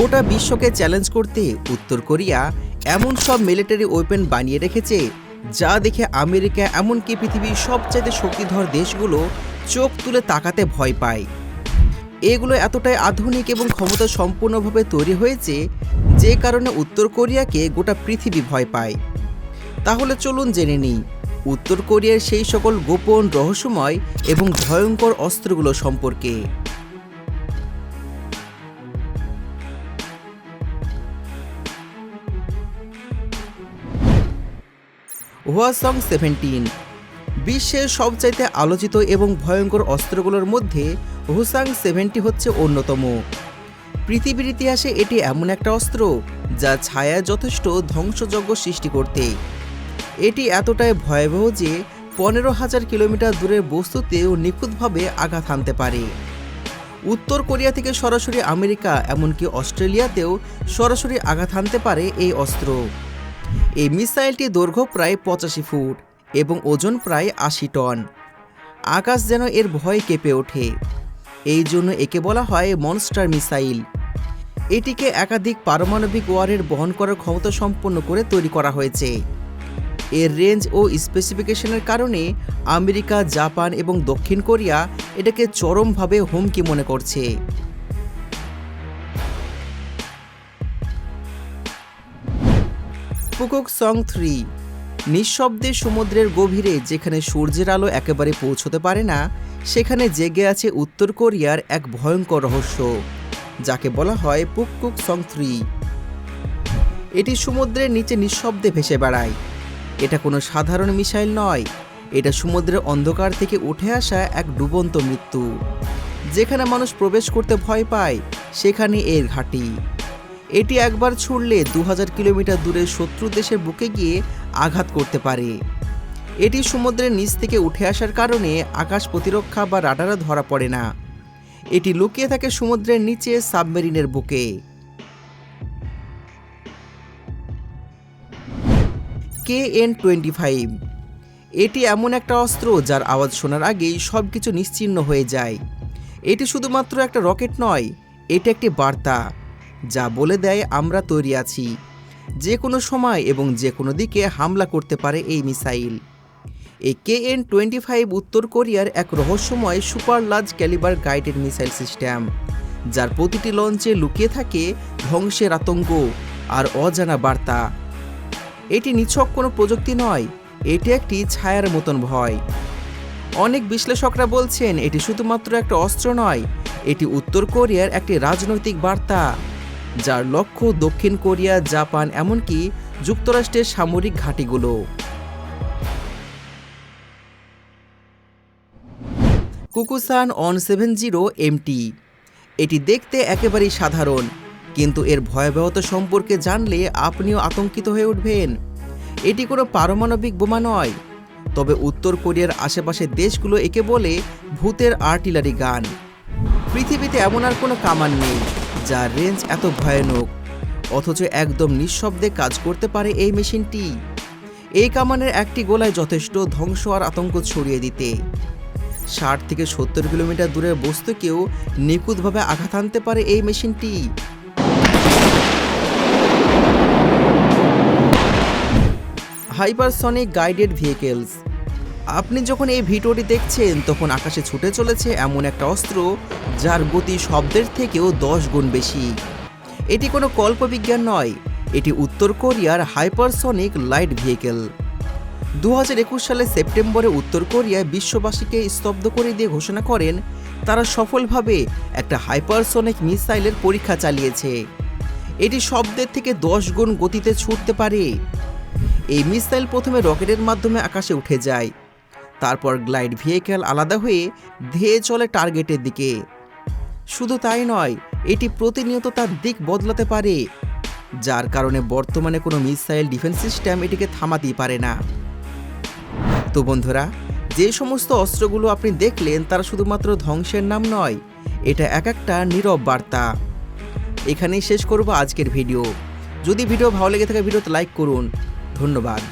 গোটা বিশ্বকে চ্যালেঞ্জ করতে উত্তর কোরিয়া এমন সব মিলিটারি ওয়েপেন বানিয়ে রেখেছে যা দেখে আমেরিকা এমনকি পৃথিবীর সবচাইতে শক্তিধর দেশগুলো চোখ তুলে তাকাতে ভয় পায়। এগুলো এতটাই আধুনিক এবং ক্ষমতা সম্পূর্ণভাবে তৈরি হয়েছে যে কারণে উত্তর কোরিয়াকে গোটা পৃথিবী ভয় পায়। তাহলে চলুন জেনে নিই, উত্তর কোরিয়ার সেই সকল গোপন রহস্যময় এবং ভয়ঙ্কর অস্ত্রগুলো সম্পর্কে। হোয়াসং সেভেন্টিন বিশ্বের সবচাইতে আলোচিত এবং ভয়ঙ্কর অস্ত্রগুলোর মধ্যে হুসাং সেভেন্টি হচ্ছে অন্যতম। পৃথিবীর ইতিহাসে এটি এমন একটা অস্ত্র যা ছায়ায় যথেষ্ট ধ্বংসযজ্ঞ সৃষ্টি করতে। এটি এতটাই ভয়াবহ যে পনেরো হাজার কিলোমিটার দূরের বস্তুতেও নিখুঁতভাবে আঘাত হানতে পারে। উত্তর কোরিয়া থেকে সরাসরি আমেরিকা, এমনকি অস্ট্রেলিয়াতেও সরাসরি আঘাত হানতে পারে এই অস্ত্র। এই মিসাইলটি দৈর্ঘ্য প্রায় পঁচাশি ফুট এবং ওজন প্রায় আশি টন। আকাশ যেন এর ভয় কেঁপে ওঠে। এই জন্য একে বলা হয় মনস্টার মিসাইল। এটিকে একাধিক পারমাণবিক ওয়ারের বহন করার ক্ষমতা সম্পন্ন করে তৈরি করা হয়েছে। এর রেঞ্জ ও স্পেসিফিকেশনের কারণে আমেরিকা, জাপান এবং দক্ষিণ কোরিয়া এটাকে চরমভাবে হুমকি মনে করছে। Pukguksong three. নিঃশব্দে সমুদ্রের গভীরে যেখানে সূর্যের আলো একেবারে পৌঁছতে পারে না, সেখানে জেগে আছে উত্তর কোরিয়ার এক ভয়ঙ্কর রহস্য, যাকে বলা হয় পুককুক সং থ্রি। এটি সমুদ্রের নিচে নিঃশব্দে ভেসে বেড়ায়। এটা কোনো সাধারণ মিসাইল নয়, এটা সমুদ্রের অন্ধকার থেকে উঠে আসা এক ডুবন্ত মৃত্যু। যেখানে মানুষ প্রবেশ করতে ভয় পায়, সেখানে এর ঘাঁটি। এটি একবার ছুড়লে দু হাজার কিলোমিটার দূরে শত্রু দেশের বুকে গিয়ে আঘাত করতে পারে। এটি সমুদ্রের নিচ থেকে উঠে আসার কারণে আকাশ প্রতিরক্ষা বা রাডারে ধরা পড়ে না। এটি লুকিয়ে থাকে সমুদ্রের নিচে সাবমেরিনের বুকে। K N twenty five. এটি এমন একটা অস্ত্র যার আওয়াজ শোনার আগেই সব কিছু নিশ্চিহ্ন হয়ে যায়। এটি শুধুমাত্র একটা রকেট নয়, এটি একটি বার্তা। যা বলে দেয়, আমরা তৈরি আছি। যে কোনো সময় এবং যে কোনো দিকে হামলা করতে পারে এই মিসাইল। এই কে এন টোয়েন্টি ফাইভ উত্তর কোরিয়ার এক রহস্যময় super large calibre guided missile system, যার প্রতিটি লঞ্চে লুকিয়ে থাকে ধ্বংসের আতঙ্ক আর অজানা বার্তা। এটি নিছক কোনো প্রযুক্তি নয়, এটি একটি ছায়ার মতন ভয়। অনেক বিশ্লেষকরা বলছেন, এটি শুধুমাত্র একটা অস্ত্র নয়, এটি উত্তর কোরিয়ার একটি রাজনৈতিক বার্তা। যার লক্ষ্য দক্ষিণ কোরিয়া, জাপান, এমনকি যুক্তরাষ্ট্রের সামরিক ঘাঁটিগুলো। কুকুসান অন সেভেন জিরো এমটি। এটি দেখতে একেবারেই সাধারণ, কিন্তু এর ভয়াবহতা সম্পর্কে জানলে আপনিও আতঙ্কিত হয়ে উঠবেন। এটি কোনো পারমাণবিক বোমা নয়, তবে উত্তর কোরিয়ার আশেপাশের দেশগুলো একে বলে ভূতের আর্টিলারি গান। পৃথিবীতে এমন আর কোনো কামান নেই। যার রেঞ্জ এত ভয়ানক, অথচ একদম নিঃশব্দে কাজ করতে পারে এই মেশিনটি। এই কামানের একটি গোলায় যথেষ্ট ধ্বংস আর আতঙ্ক ছড়িয়ে দিতে। ষাট থেকে সত্তর কিলোমিটার দূরের বস্তুকেও নিখুঁতভাবে আঘাত আনতে পারে এই মেশিনটি। Hypersonic guided vehicles. আপনি যখন এই ভিডিওটি দেখছেন, তখন আকাশে ছুটে চলেছে এমন একটা অস্ত্র, যার গতি শব্দের থেকেও দশ গুণ বেশি। এটি কোনো কল্পবিজ্ঞান নয়, এটি উত্তর কোরিয়ার হাইপারসনিক লাইট ভেহিকেল। দু হাজার সালের সেপ্টেম্বরে উত্তর কোরিয়া বিশ্ববাসীকে স্তব্ধ করে দিয়ে ঘোষণা করেন, তারা সফলভাবে একটা হাইপারসনিক মিসাইলের পরীক্ষা চালিয়েছে। এটি শব্দের থেকে দশ গুণ গতিতে ছুটতে পারে। এই মিসাইল প্রথমে রকেটের মাধ্যমে আকাশে উঠে যায়। তারপর গ্লাইড ভেহিকেল আলাদা হয়ে ধেয়ে চলে টার্গেটের দিকে। শুধু তাই নয়, এটি প্রতিনিয়ত তার দিক বদলাতে পারে, যার কারণে বর্তমানে কোনো মিসাইল ডিফেন্স সিস্টেম এটিকে থামাতেই পারে না। তো বন্ধুরা, যে সমস্ত অস্ত্রগুলো আপনি দেখলেন তারা শুধুমাত্র ধ্বংসের নাম নয়, এটা এক একটা নীরব বার্তা। এখানেই শেষ করব আজকের ভিডিও। যদি ভিডিও ভালো লেগে থাকে, ভিডিওতে লাইক করুন। ধন্যবাদ।